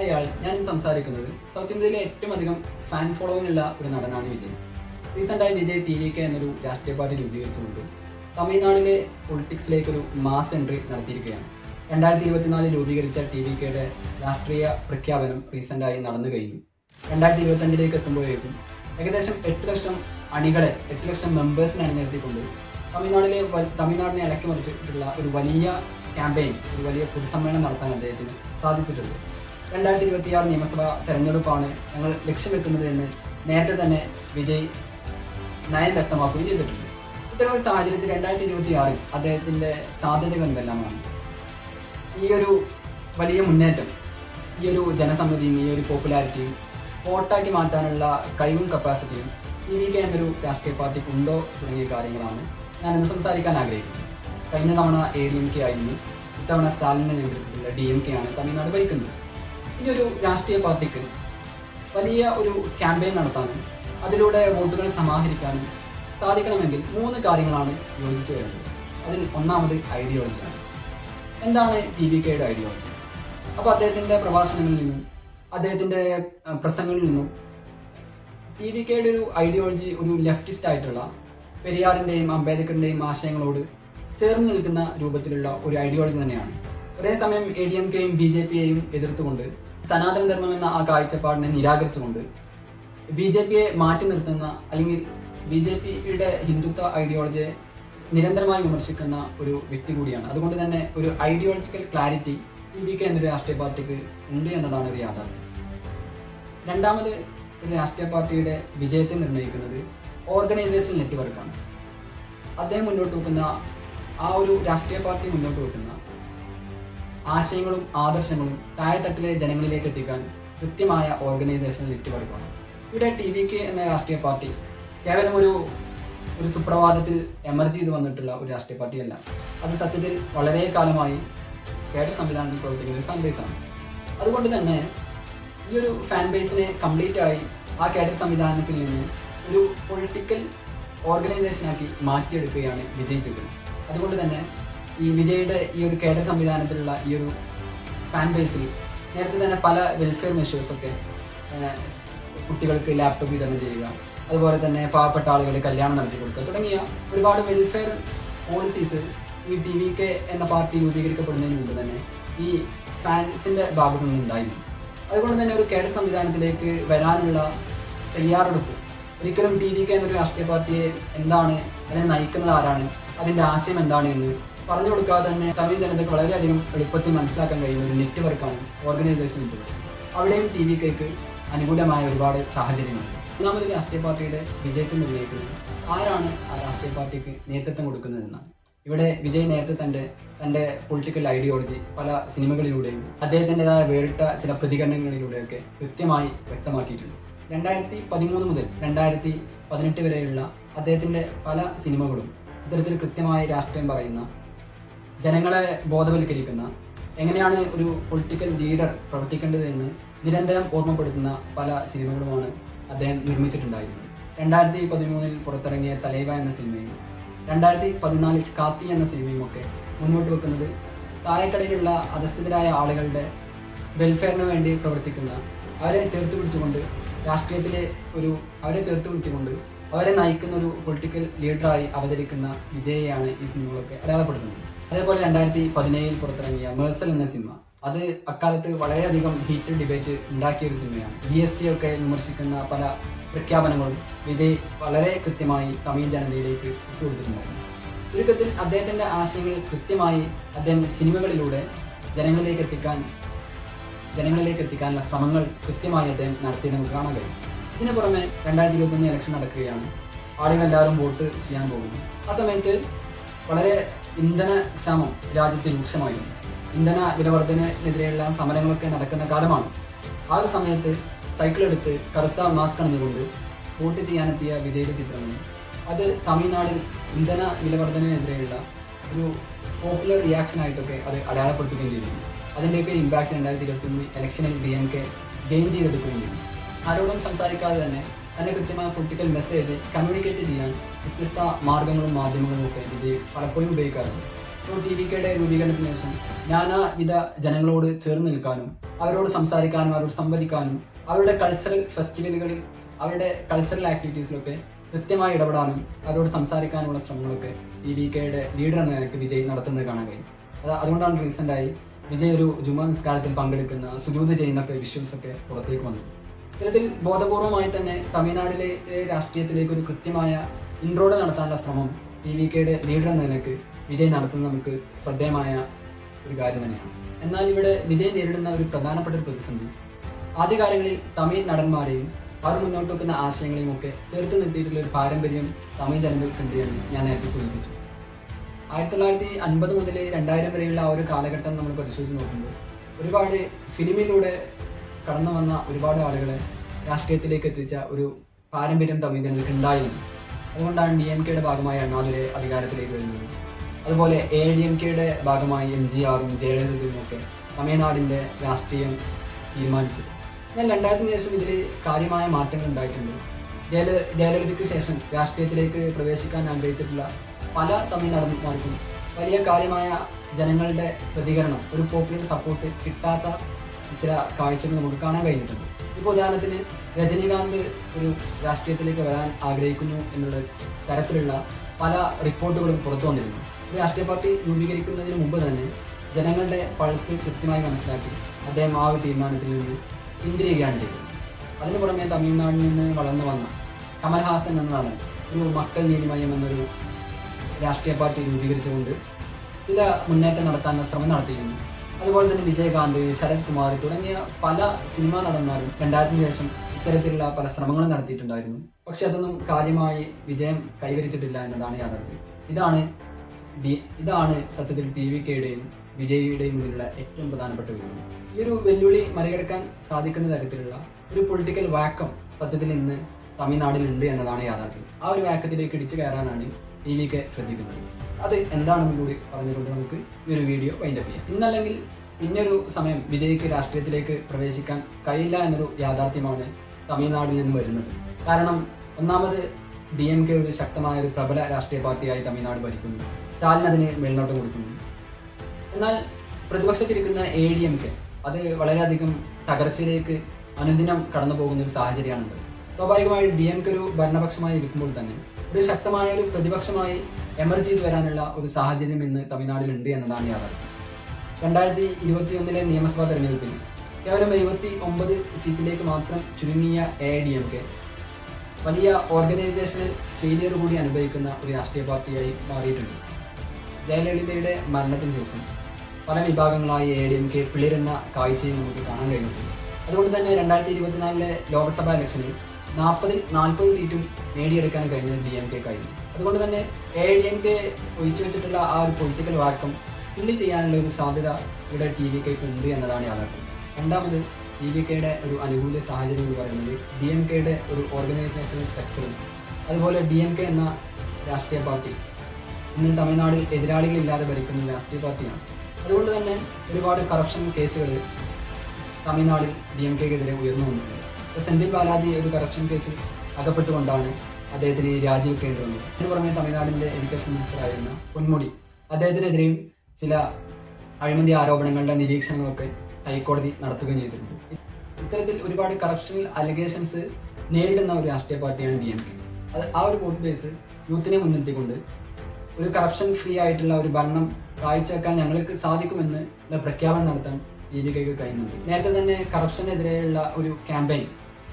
അയാൾ ഞാൻ സംസാരിക്കുന്നത് സൗത്ത് ഇന്ത്യയിലെ ഏറ്റവും അധികം ഫാൻ ഫോളോയിങ് ഉള്ള ഒരു നടനാണ് വിജയ് റീസെന്റായി വിജയ് ടി വി കെ എന്നൊരു രാഷ്ട്രീയ പാർട്ടി രൂപീകരിച്ചുകൊണ്ട് തമിഴ്നാടിലെ പൊളിറ്റിക്സിലേക്ക് ഒരു മാസ് എൻട്രി നടത്തിയിരിക്കുകയാണ്. രണ്ടായിരത്തി ഇരുപത്തിനാലിൽ രൂപീകരിച്ച ടി വി കെയുടെ രാഷ്ട്രീയ പ്രഖ്യാപനം റീസെന്റായി നടന്നു കഴിഞ്ഞു. രണ്ടായിരത്തി ഇരുപത്തഞ്ചിലേക്ക് എത്തുമ്പോഴേക്കും ഏകദേശം എട്ട് ലക്ഷം അണികളെ എട്ട് ലക്ഷം മെമ്പേഴ്സിനെ അണിനിരത്തിക്കൊണ്ട് തമിഴ്നാടിലെ തമിഴ്നാടിനെ ഇളക്കി മറിച്ചിട്ടുള്ള ഒരു വലിയ ക്യാമ്പയിൻ ഒരു വലിയ പൊതുസമ്മേളനം നടത്താൻ അദ്ദേഹത്തിന് സാധിച്ചിട്ടുണ്ട്. രണ്ടായിരത്തി ഇരുപത്തിയാറ് നിയമസഭാ തെരഞ്ഞെടുപ്പാണ് ഞങ്ങൾ ലക്ഷ്യം വെക്കുന്നത് എന്ന് നേരത്തെ തന്നെ വിജയ് നയം വ്യക്തമാക്കുകയും ചെയ്തിട്ടുണ്ട്. ഇത്തരം ഒരു സാഹചര്യത്തിൽ രണ്ടായിരത്തി ഇരുപത്തി ആറിൽ അദ്ദേഹത്തിന്റെ സാധ്യതകൾ എന്തെല്ലാമാണ് ഈ ഒരു വലിയ മുന്നേറ്റം ഈ ഒരു ജനസമ്മതിയും ഈ ഒരു പോപ്പുലാരിറ്റിയും വോട്ടാക്കി മാറ്റാനുള്ള കഴിവും കപ്പാസിറ്റിയും ടി വി കെ എന്നൊരു രാഷ്ട്രീയ പാർട്ടിക്ക് ഉണ്ടോ തുടങ്ങിയ കാര്യങ്ങളാണ് ഞാൻ ഇന്ന് സംസാരിക്കാൻ ആഗ്രഹിക്കുന്നത്. കഴിഞ്ഞ തവണ എ ഡി എം കെ ആയിരുന്നു ഇത്തവണ സ്റ്റാലിന്റെ നേതൃത്വത്തിലുള്ള ഡി എം കെ ആണ് തമിഴ്നാട് ഭരിക്കുന്നത്. ഈ ഒരു രാഷ്ട്രീയ പാർട്ടിക്ക് വലിയ ഒരു ക്യാമ്പയിൻ നടത്താനും അതിലൂടെ വോട്ടുകൾ സമാഹരിക്കാനും സാധിക്കണമെങ്കിൽ മൂന്ന് കാര്യങ്ങളാണ് യോജിച്ചു വരുന്നത് അതിൽ ഒന്നാമത് ഐഡിയോളജിയാണ് എന്താണ് ടി വി കെയുടെ ഐഡിയോളജി അപ്പോൾ അദ്ദേഹത്തിന്റെ പ്രഭാഷണങ്ങളിൽ നിന്നും അദ്ദേഹത്തിന്റെ പ്രസംഗങ്ങളിൽ നിന്നും ടി വി കെയുടെ ഒരു ഐഡിയോളജി ഒരു ലെഫ്റ്റിസ്റ്റ് ആയിട്ടുള്ള പെരിയാറിന്റെയും അംബേദ്കറിന്റെയും ആശയങ്ങളോട് ചേർന്ന് നിൽക്കുന്ന രൂപത്തിലുള്ള ഒരു ഐഡിയോളജി തന്നെയാണ്. ഒരേ സമയം എ ഡി എം കെയും ബി ജെ പിയെയും എതിർത്തുകൊണ്ട് സനാതന ധർമ്മം എന്ന ആ കാഴ്ചപ്പാടിനെ നിരാകരിച്ചുകൊണ്ട് ബി ജെ പിയെ മാറ്റി നിർത്തുന്ന അല്ലെങ്കിൽ ബി ജെ പിയുടെ ഹിന്ദുത്വ ഐഡിയോളജിയെ നിരന്തരമായി വിമർശിക്കുന്ന ഒരു വ്യക്തി കൂടിയാണ്. അതുകൊണ്ട് തന്നെ ഒരു ഐഡിയോളജിക്കൽ ക്ലാരിറ്റി വി കെ എന്നൊരു രാഷ്ട്രീയ പാർട്ടിക്ക് ഉണ്ട് എന്നതാണ് ഒരു യാഥാർത്ഥ്യം. രണ്ടാമത് ഒരു രാഷ്ട്രീയ പാർട്ടിയുടെ വിജയത്തെ നിർണയിക്കുന്നത് ഓർഗനൈസേഷൻ നെറ്റ്വർക്കാണ് അദ്ദേഹം മുന്നോട്ട് വെക്കുന്ന ആ ഒരു രാഷ്ട്രീയ പാർട്ടി മുന്നോട്ട് വെക്കുന്ന ആശയങ്ങളും ആദർശങ്ങളും താഴെത്തട്ടിലെ ജനങ്ങളിലേക്ക് എത്തിക്കാൻ കൃത്യമായ ഓർഗനൈസേഷൻ നെറ്റ്വർക്കാണ് ഇവിടെ ടി വി കെ എന്ന രാഷ്ട്രീയ പാർട്ടി കേവലം ഒരു ഒരു സുപ്രഭാതത്തിൽ എമർജ് ചെയ്ത് വന്നിട്ടുള്ള ഒരു രാഷ്ട്രീയ പാർട്ടിയല്ല. അത് സത്യത്തിൽ വളരെ കാലമായി കേഡർ സംവിധാനത്തിൽ പ്രവർത്തിക്കുന്ന ഒരു ഫാൻ ബേസാണ് അതുകൊണ്ട് തന്നെ ഈ ഒരു ഫാൻ ബേസിനെ കംപ്ലീറ്റ് ആയി ആ കേഡർ സംവിധാനത്തിൽ നിന്ന് ഒരു പൊളിറ്റിക്കൽ ഓർഗനൈസേഷനാക്കി മാറ്റിയെടുക്കുകയാണ് വിജയിച്ചത് അതുകൊണ്ട് തന്നെ ഈ വിജയുടെ ഈ ഒരു കേഡർ സംവിധാനത്തിലുള്ള ഈ ഒരു ഫാൻ ബേസിൽ നേരത്തെ തന്നെ പല വെൽഫെയർ മെഷേഴ്സൊക്കെ കുട്ടികൾക്ക് ലാപ്ടോപ്പ് വിതരണം ചെയ്യുക അതുപോലെ തന്നെ പാവപ്പെട്ട ആളുകളെ കല്യാണം നടത്തി കൊടുക്കുക തുടങ്ങിയ ഒരുപാട് വെൽഫെയർ പോളിസീസ് ഈ ടി വി കെ എന്ന പാർട്ടി രൂപീകരിക്കപ്പെടുന്നതിന് മുമ്പ് തന്നെ ഈ ഫാൻസിന്റെ ഭാഗത്തു നിന്നുണ്ടായിരുന്നു. അതുകൊണ്ട് തന്നെ ഒരു കേഡർ സംവിധാനത്തിലേക്ക് വരാനുള്ള തയ്യാറെടുപ്പ്. ഒരിക്കലും ടി വി കെ എന്നൊരു രാഷ്ട്രീയ പാർട്ടിയെ എന്താണ് അതിനെ നയിക്കുന്നത് ആരാണ് അതിന്റെ ആശയം എന്താണ് എന്ന് പറഞ്ഞു കൊടുക്കാതെ തന്നെ തമിഴ് ജനതയ്ക്ക് വളരെയധികം എളുപ്പത്തിൽ മനസ്സിലാക്കാൻ കഴിയുന്ന ഒരു നെറ്റ്വർക്കാണ് ഓർഗനൈസേഷൻ നെറ്റ്വർക്ക് അവിടെയും ടി വി കെക്ക് അനുകൂലമായ ഒരുപാട് സാഹചര്യങ്ങളുണ്ട്. ഒന്നാമത് രാഷ്ട്രീയ പാർട്ടിയുടെ വിജയത്തിൽ നിർണയിക്കുന്നത് ആരാണ് ആ രാഷ്ട്രീയ പാർട്ടിക്ക് നേതൃത്വം കൊടുക്കുന്നതെന്നാണ്. ഇവിടെ വിജയ് നേരത്തെ തന്റെ തന്റെ പൊളിറ്റിക്കൽ ഐഡിയോളജി പല സിനിമകളിലൂടെയും അദ്ദേഹത്തിന്റെതായ വേറിട്ട ചില പ്രതികരണങ്ങളിലൂടെയൊക്കെ കൃത്യമായി വ്യക്തമാക്കിയിട്ടുണ്ട്. രണ്ടായിരത്തി പതിമൂന്ന് മുതൽ രണ്ടായിരത്തി പതിനെട്ട് വരെയുള്ള അദ്ദേഹത്തിന്റെ പല സിനിമകളും ഇത്തരത്തിൽ കൃത്യമായി രാഷ്ട്രീയം പറയുന്ന ജനങ്ങളെ ബോധവൽക്കരിക്കുന്ന എങ്ങനെയാണ് ഒരു പൊളിറ്റിക്കൽ ലീഡർ പ്രവർത്തിക്കേണ്ടതെന്ന് നിരന്തരം ഓർമ്മപ്പെടുത്തുന്ന പല സിനിമകളുമാണ് അദ്ദേഹം നിർമ്മിച്ചിട്ടുണ്ടായിരുന്നത്. രണ്ടായിരത്തി പതിമൂന്നിൽ പുറത്തിറങ്ങിയ തലൈവ എന്ന സിനിമയും രണ്ടായിരത്തി പതിനാലിൽ കാത്തി എന്ന സിനിമയും ഒക്കെ മുന്നോട്ട് വെക്കുന്നത് താഴെക്കടയിലുള്ള അധസ്ഥിതരായ ആളുകളുടെ വെൽഫെയറിന് വേണ്ടി പ്രവർത്തിക്കുന്ന അവരെ ചേർത്ത് പിടിച്ചുകൊണ്ട് രാഷ്ട്രീയത്തിലെ ഒരു അവരെ ചേർത്ത് പിടിച്ചുകൊണ്ട് അവരെ നയിക്കുന്ന ഒരു പൊളിറ്റിക്കൽ ലീഡറായി അവതരിക്കുന്ന വിജയയാണ് ഈ സിനിമകളൊക്കെ അടയാളപ്പെടുത്തുന്നത്. അതേപോലെ രണ്ടായിരത്തി പതിനേഴിൽ പുറത്തിറങ്ങിയ മേഴ്സൽ എന്ന സിനിമ അത് അക്കാലത്ത് വളരെയധികം ഹീറ്റ് ഡിബേറ്റ് ഉണ്ടാക്കിയ ഒരു സിനിമയാണ്. ജി എസ് ടി ഒക്കെ വിമർശിക്കുന്ന പല പ്രഖ്യാപനങ്ങളും വിജയ് വളരെ കൃത്യമായി തമിഴ് ജനതയിലേക്ക് ഇട്ടുകൊടുത്തിട്ടുണ്ടായിരുന്നു ചുരുക്കത്തിൽ അദ്ദേഹത്തിന്റെ ആശയങ്ങൾ കൃത്യമായി അദ്ദേഹം സിനിമകളിലൂടെ ജനങ്ങളിലേക്ക് എത്തിക്കാൻ ജനങ്ങളിലേക്ക് എത്തിക്കാനുള്ള ശ്രമങ്ങൾ കൃത്യമായി അദ്ദേഹം നടത്തി നമുക്ക് കാണാൻ കഴിയും. ഇതിനു പുറമെ രണ്ടായിരത്തി ഇരുപത്തൊന്ന് ഇലക്ഷൻ നടക്കുകയാണ്. ആളുകൾ എല്ലാവരും വോട്ട് ചെയ്യാൻ പോകുന്നു. ആ സമയത്ത് വളരെ ഇന്ധന ക്ഷാമം രാജ്യത്ത് രൂക്ഷമായിരുന്നു. ഇന്ധന വിലവർദ്ധനെതിരെയുള്ള സമരങ്ങളൊക്കെ നടക്കുന്ന കാലമാണ്. ആ ഒരു സമയത്ത് സൈക്കിൾ എടുത്ത് കറുത്ത മാസ്ക് അണിഞ്ഞുകൊണ്ട് വോട്ട് ചെയ്യാനെത്തിയ വിജയുടെ ചിത്രമാണ്. അത് തമിഴ്നാടിൽ ഇന്ധന വിലവർദ്ധനെതിരെയുള്ള ഒരു പോപ്പുലർ റിയാക്ഷൻ ആയിട്ടൊക്കെ അത് അടയാളപ്പെടുത്തുകയും ചെയ്തു. അതിന്റെയൊക്കെ ഇമ്പാക്റ്റ് രണ്ടായിരത്തി ഇരുപത്തി ഒന്ന് ഇലക്ഷനിൽ ഡി എം കെ ഗെയിൻ ചെയ്തെടുക്കുകയും ചെയ്തു. ആരോടും സംസാരിക്കാതെ തന്നെ തന്നെ കൃത്യമായ പൊളിറ്റിക്കൽ മെസ്സേജ് കമ്മ്യൂണിക്കേറ്റ് ചെയ്യാൻ വ്യത്യസ്ത മാർഗങ്ങളും മാധ്യമങ്ങളും ഒക്കെ വിജയ് പലപ്പോഴും ഉപയോഗിക്കാറുണ്ട്. ഇപ്പോൾ ടി വി കെയുടെ രൂപീകരണത്തിന് ശേഷം നാനാവിധ ജനങ്ങളോട് ചേർന്ന് നിൽക്കാനും അവരോട് സംസാരിക്കാനും അവരോട് സംവദിക്കാനും അവരുടെ കൾച്ചറൽ ഫെസ്റ്റിവലുകളിൽ അവരുടെ കൾച്ചറൽ ആക്ടിവിറ്റീസിലൊക്കെ കൃത്യമായി ഇടപെടാനും അവരോട് സംസാരിക്കാനുള്ള ശ്രമങ്ങളൊക്കെ ടി വി കെയുടെ ലീഡർ എന്ന നിലയ്ക്ക് വിജയ് നടത്തുന്നത് കാണാൻ കഴിയും. അത് അതുകൊണ്ടാണ് റീസെന്റായി വിജയ് ഒരു ജുമാ നിസ്കാരത്തിൽ പങ്കെടുക്കുന്ന സുജൂത് ചെയ്യുന്നൊക്കെ വിഷ്വൽസ് പുറത്തേക്ക് വന്നു ഇത്തരത്തിൽ ബോധപൂർവമായി തന്നെ തമിഴ്നാടിലെ രാഷ്ട്രീയത്തിലേക്ക് ഒരു കൃത്യമായ ഇൻട്രോഡ് നടത്താനുള്ള ശ്രമം ടി വി കെയുടെ ലീഡർ എന്ന നിലയ്ക്ക് വിജയ് നടത്തുന്നത് നമുക്ക് ശ്രദ്ധേയമായ ഒരു കാര്യം തന്നെയാണ്. എന്നാൽ ഇവിടെ വിജയ് നേരിടുന്ന ഒരു പ്രധാനപ്പെട്ട ഒരു പ്രതിസന്ധി ആദ്യകാലങ്ങളിൽ തമിഴ് നടന്മാരെയും അവർ മുന്നോട്ട് വെക്കുന്ന ആശയങ്ങളെയും ഒക്കെ ചേർത്ത് നിർത്തിയിട്ടുള്ള ഒരു പാരമ്പര്യം തമിഴ് ജനങ്ങൾക്കുണ്ട് എന്ന് ഞാൻ നേരത്തെ സൂചിപ്പിച്ചു. ആയിരത്തി തൊള്ളായിരത്തി അൻപത് മുതൽ രണ്ടായിരം വരെയുള്ള ആ ഒരു കാലഘട്ടം നമ്മൾ പരിശോധിച്ച് നോക്കുമ്പോൾ ഒരുപാട് ഫിലിമിലൂടെ കടന്നു വന്ന ഒരുപാട് ആളുകളെ രാഷ്ട്രീയത്തിലേക്ക് എത്തിച്ച ഒരു പാരമ്പര്യം തമിഴ് ഉണ്ടായിരുന്നു അതുകൊണ്ടാണ് ഡി എം കെയുടെ ഭാഗമായി അണ്ണാദുരെ അധികാരത്തിലേക്ക് വരുന്നത്. അതുപോലെ എ ഡി എം കെയുടെ ഭാഗമായി എം ജി ആറും ജയലളിതയും ഒക്കെ തമിഴ്നാടിന്റെ രാഷ്ട്രീയം തീരുമാനിച്ചത്. എന്നാൽ രണ്ടായിരത്തിന് ശേഷം ഇതിൽ കാര്യമായ മാറ്റങ്ങൾ ഉണ്ടായിട്ടുണ്ട്. ജയല ജയലളിതയ്ക്ക് ശേഷം രാഷ്ട്രീയത്തിലേക്ക് പ്രവേശിക്കാൻ ആഗ്രഹിച്ചിട്ടുള്ള പല തമിഴ് നടന്മാർക്കും വലിയ കാര്യമായ ജനങ്ങളുടെ പ്രതികരണം ഒരു പോപ്പുലർ സപ്പോർട്ട് കിട്ടാത്ത ചില കാഴ്ചകൾ നമുക്ക് കാണാൻ കഴിഞ്ഞിട്ടുണ്ട്. ഇപ്പോൾ ഉദാഹരണത്തിന് രജനീകാന്ത് ഒരു രാഷ്ട്രീയത്തിലേക്ക് വരാൻ ആഗ്രഹിക്കുന്നു എന്നുള്ള തരത്തിലുള്ള പല റിപ്പോർട്ടുകളും പുറത്തു വന്നിരുന്നു. ഒരു രാഷ്ട്രീയ പാർട്ടി രൂപീകരിക്കുന്നതിന് മുമ്പ് തന്നെ ജനങ്ങളുടെ പൾസ് കൃത്യമായി മനസ്സിലാക്കി അദ്ദേഹം ആ ഒരു തീരുമാനത്തിൽ നിന്ന് പിന്തിരിയുകയാണ് ചെയ്തത്. അതിനു പുറമെ തമിഴ്നാട്ടിൽ നിന്ന് വളർന്നു വന്ന കമൽഹാസൻ എന്നതാണ് ഒരു മക്കൾ നീതിമയം എന്നൊരു രാഷ്ട്രീയ പാർട്ടി രൂപീകരിച്ചുകൊണ്ട് ചില മുന്നേറ്റം നടത്താനുള്ള ശ്രമം നടത്തിയിരുന്നു. അതുപോലെ തന്നെ വിജയകാന്ത് ശരത് കുമാർ തുടങ്ങിയ പല സിനിമാ നടന്മാരും രണ്ടായിരത്തിന് ശേഷം ഇത്തരത്തിലുള്ള പല ശ്രമങ്ങളും നടത്തിയിട്ടുണ്ടായിരുന്നു. പക്ഷെ അതൊന്നും കാര്യമായി വിജയം കൈവരിച്ചിട്ടില്ല എന്നതാണ് യാഥാർത്ഥ്യം. ഇതാണ് ഇതാണ് സത്യത്തിൽ ടി വി കെയുടെയും വിജയിയുടെയും മുന്നിലുള്ള ഏറ്റവും പ്രധാനപ്പെട്ട വെല്ലുവിളി. ഈ ഒരു വെല്ലുവിളി മറികടക്കാൻ സാധിക്കുന്ന തരത്തിലുള്ള ഒരു പൊളിറ്റിക്കൽ വാക്കം സത്യത്തിൽ ഇന്ന് തമിഴ്നാടിലുണ്ട് എന്നതാണ് യാഥാർത്ഥ്യം. ആ ഒരു വാക്കത്തിലേക്ക് ഇടിച്ചു കയറാനാണ് ടി വി കെ ശ്രദ്ധിക്കുന്നത്. അത് എന്താണെന്ന് കൂടി പറഞ്ഞുകൊണ്ട് നമുക്ക് ഈ ഒരു വീഡിയോ വൈൻഡപ്പ് ചെയ്യാം. ഇന്നല്ലെങ്കിൽ പിന്നൊരു സമയം വിജയ്ക്ക് രാഷ്ട്രീയത്തിലേക്ക് പ്രവേശിക്കാൻ കഴിയില്ല എന്നൊരു യാഥാർത്ഥ്യമാണ് തമിഴ്നാട്ടിൽ നിന്ന് വരുന്നത്. കാരണം ഒന്നാമത് ഡി എം കെ ഒരു ശക്തമായ ഒരു പ്രബല രാഷ്ട്രീയ പാർട്ടിയായി തമിഴ്നാട് ഭരിക്കുന്നു. സ്റ്റാലിൻ അതിന് മേൽനോട്ടം കൊടുക്കുന്നു. എന്നാൽ പ്രതിപക്ഷത്തിരിക്കുന്ന എ ഡി എം കെ അത് വളരെയധികം തകർച്ചയിലേക്ക് അനുദിനം കടന്നു പോകുന്ന ഒരു സാഹചര്യമാണുള്ളത്. സ്വാഭാവികമായി ഡി എം കെ ഒരു ഭരണപക്ഷമായി ഇരിക്കുമ്പോൾ തന്നെ ഒരു ശക്തമായ ഒരു പ്രതിപക്ഷമായി എമർജ് ചെയ്ത് വരാനുള്ള ഒരു സാഹചര്യം ഇന്ന് തമിഴ്നാട്ടിലുണ്ട് എന്നതാണ് യാഥാർത്ഥ്യം. രണ്ടായിരത്തി ഇരുപത്തി ഒന്നിലെ നിയമസഭാ തെരഞ്ഞെടുപ്പിൽ കേവലം എഴുപത്തി ഒമ്പത് സീറ്റിലേക്ക് മാത്രം ചുരുങ്ങിയ എ ഡി എം കെ വലിയ ഓർഗനൈസേഷണൽ ഫെയിലിയർ കൂടി അനുഭവിക്കുന്ന ഒരു രാഷ്ട്രീയ പാർട്ടിയായി മാറിയിട്ടുണ്ട്. ജയലളിതയുടെ മരണത്തിന് ശേഷം പല വിഭാഗങ്ങളായി എ ഡി എം കെ പിളിരുന്ന കാഴ്ചയും നമുക്ക് കാണാൻ കഴിഞ്ഞിട്ടുണ്ട്. അതുകൊണ്ട് തന്നെ രണ്ടായിരത്തി ഇരുപത്തിനാലിലെ ലോക്സഭാ ഇലക്ഷനിൽ നാൽപ്പതിൽ നാൽപ്പത് സീറ്റും നേടിയെടുക്കാൻ കഴിഞ്ഞത് ഡി എം കെ കഴിഞ്ഞു അതുകൊണ്ട് തന്നെ എ ഡി എം കെ ഒഴിച്ചു വെച്ചിട്ടുള്ള ആ ഒരു പൊളിറ്റിക്കൽ വാക്കം ഫില്ല് ചെയ്യാനുള്ള ഒരു സാധ്യത ഇവിടെ ടി വി കെക്ക് ഉണ്ട് എന്നതാണ് യാഥാർത്ഥ്യം. രണ്ടാമത് ടി വി കെയുടെ ഒരു അനുകൂല സാഹചര്യം എന്ന് പറയുന്നത് ഡി എം കെയുടെ ഒരു ഓർഗനൈസേഷണൽ സ്ട്രക്ചറും അതുപോലെ ഡി എം കെ എന്ന രാഷ്ട്രീയ പാർട്ടി ഇന്ന് തമിഴ്നാടിൽ എതിരാളികളില്ലാതെ ഭരിക്കുന്ന രാഷ്ട്രീയ പാർട്ടിയാണ്. അതുകൊണ്ട് തന്നെ ഒരുപാട് കറപ്ഷൻ കേസുകൾ തമിഴ്നാടിൽ ഡി എം കെക്കെതിരെ ഉയർന്നു വന്നിട്ടുണ്ട്. സെന്തിൽ ബാലാജി ഒരു കറപ്ഷൻ കേസിൽ അകപ്പെട്ടുകൊണ്ടാണ് അദ്ദേഹത്തിന് രാജിവെക്കേണ്ടി വന്നത്. അതിന് പുറമെ തമിഴ്നാടിന്റെ എഡ്യൂക്കേഷൻ മിനിസ്റ്റർ ആയിരുന്ന പൊന്മുടി അദ്ദേഹത്തിനെതിരെയും ചില അഴിമതി ആരോപണങ്ങളുടെ നിരീക്ഷണങ്ങളൊക്കെ ഹൈക്കോടതി നടത്തുകയും ചെയ്തിട്ടുണ്ട് ഇത്തരത്തിൽ ഒരുപാട് കറപ്ഷൻ അലിഗേഷൻസ് നേരിടുന്ന ഒരു രാഷ്ട്രീയ പാർട്ടിയാണ് ഡി എം കെ അത് ആ ഒരു വോട്ട് ബേസ് യൂത്തിനെ മുൻനിർത്തിക്കൊണ്ട് ഒരു കറപ്ഷൻ ഫ്രീ ആയിട്ടുള്ള ഒരു ഭരണം കാഴ്ചവെക്കാൻ ഞങ്ങൾക്ക് സാധിക്കുമെന്ന് പ്രഖ്യാപനം നടത്താൻ വി കഴിയുന്നുണ്ട് നേരത്തെ തന്നെ കറപ്ഷനെതിരെയുള്ള ഒരു ക്യാമ്പയിൻ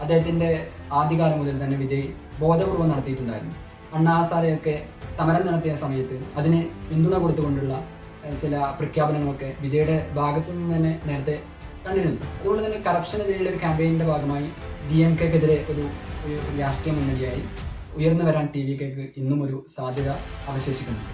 അദ്ദേഹത്തിന്റെ ആദ്യകാലം മുതൽ തന്നെ വിജയ് ബോധപൂർവം നടത്തിയിട്ടുണ്ടായിരുന്നു. അണ്ണാസാരയൊക്കെ സമരം നടത്തിയ സമയത്ത് അതിന് പിന്തുണ കൊടുത്തുകൊണ്ടുള്ള ചില പ്രഖ്യാപനങ്ങളൊക്കെ വിജയുടെ ഭാഗത്തു നിന്ന് തന്നെ നേരത്തെ കണ്ടിരുന്നു. അതുകൊണ്ട് തന്നെ കറപ്ഷനെതിരെയുള്ള ഒരു ക്യാമ്പയിനിന്റെ ഭാഗമായി ഡി എം കെക്കെതിരെ ഒരു ഒരു രാഷ്ട്രീയ മുന്നണിയായി ഉയർന്നു വരാൻ ടി വി കെക്ക് ഇന്നും ഒരു സാധ്യത അവശേഷിക്കുന്നുണ്ട്.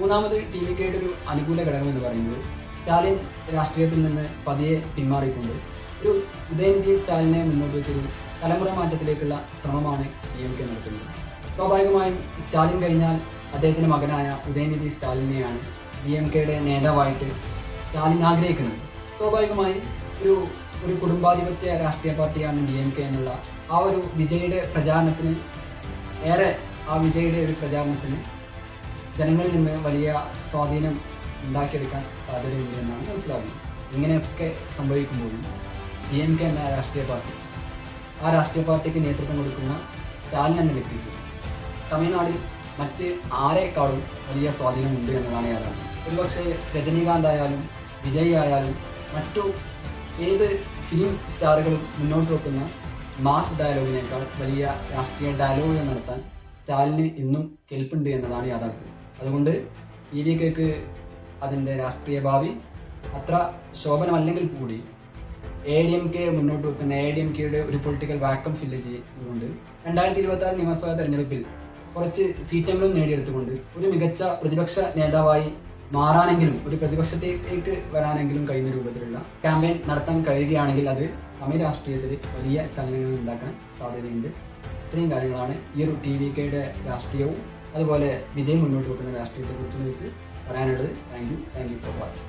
മൂന്നാമത് ടി വി കെയുടെ ഒരു അനുകൂല ഘടകം എന്ന് പറയുന്നത് സ്റ്റാലിൻ രാഷ്ട്രീയത്തിൽ നിന്ന് പതിയെ പിന്മാറിക്കൊണ്ട് ഒരു ഉദയനിധി സ്റ്റാലിനെ മുന്നോട്ട് വെച്ചൊരു തലമുറ മാറ്റത്തിലേക്കുള്ള ശ്രമമാണ് ഡി എം കെ നടത്തുന്നത്. സ്വാഭാവികമായും സ്റ്റാലിൻ കഴിഞ്ഞാൽ അദ്ദേഹത്തിന്റെ മകനായ ഉദയനിധി സ്റ്റാലിനെയാണ് ഡി എം കെയുടെ നേതാവായിട്ട് സ്റ്റാലിൻ ആഗ്രഹിക്കുന്നത്. സ്വാഭാവികമായും ഒരു ഒരു കുടുംബാധിപത്യ രാഷ്ട്രീയ പാർട്ടിയാണ് ഡി എം കെ എന്നുള്ള ആ ഒരു വിജയുടെ പ്രചാരണത്തിന് ഏറെ ആ വിജയുടെ ഒരു പ്രചാരണത്തിന് ജനങ്ങളിൽ നിന്ന് വലിയ സ്വാധീനം ഉണ്ടാക്കിയെടുക്കാൻ സാധ്യതയുണ്ട് എന്നാണ് മനസ്സിലാകുന്നത് ഇങ്ങനെയൊക്കെ സംഭവിക്കുമ്പോഴും ഡി എം കെ എന്ന രാഷ്ട്രീയ പാർട്ടി ആ രാഷ്ട്രീയ പാർട്ടിക്ക് നേതൃത്വം കൊടുക്കുന്ന സ്റ്റാലിൻ എന്ന വ്യക്തിക്ക് തമിഴ്നാടിൽ മറ്റ് ആരെക്കാളും വലിയ സ്വാധീനമുണ്ട് എന്നതാണ് യാഥാർത്ഥ്യം. ഒരുപക്ഷെ രജനീകാന്ത് ആയാലും വിജയ് ആയാലും മറ്റു ഏത് ഫിലിം സ്റ്റാറുകളും മുന്നോട്ട് വെക്കുന്ന മാസ് ഡയലോഗിനേക്കാൾ വലിയ രാഷ്ട്രീയ ഡയലോഗുകൾ നടത്താൻ സ്റ്റാലിന് ഇന്നും കെൽപ്പുണ്ട് എന്നതാണ് യാഥാർത്ഥ്യം. അതുകൊണ്ട് ഇ വി അതിന്റെ രാഷ്ട്രീയ ഭാവി അത്ര ശോഭനമല്ലെങ്കിൽ കൂടി എ ഡി എം കെ മുന്നോട്ട് വെക്കുന്ന എ ഡി എം കെയുടെ ഒരു പൊളിറ്റിക്കൽ വാക്കം ഫില്ല് ചെയ്യുന്നുണ്ട് രണ്ടായിരത്തി ഇരുപത്തി ആറ് നിയമസഭാ തെരഞ്ഞെടുപ്പിൽ കുറച്ച് സീറ്റുകളും നേടിയെടുത്തുകൊണ്ട് ഒരു മികച്ച പ്രതിപക്ഷ നേതാവായി മാറാനെങ്കിലും ഒരു പ്രതിപക്ഷത്തേക്ക് വരാനെങ്കിലും കഴിയുന്ന രൂപത്തിലുള്ള ക്യാമ്പയിൻ നടത്താൻ കഴിയുകയാണെങ്കിൽ അത് തമിഴ് രാഷ്ട്രീയത്തിൽ വലിയ ചലനങ്ങൾ ഉണ്ടാക്കാൻ സാധ്യതയുണ്ട്. ഇത്രയും കാര്യങ്ങളാണ് ഈ ഒരു ടി വി കെയുടെ രാഷ്ട്രീയവും അതുപോലെ വിജയ് മുന്നോട്ട് വെക്കുന്ന രാഷ്ട്രീയത്തെ കുറിച്ച് നിങ്ങൾക്ക് പറയാനുള്ളത് thank you thank you for watching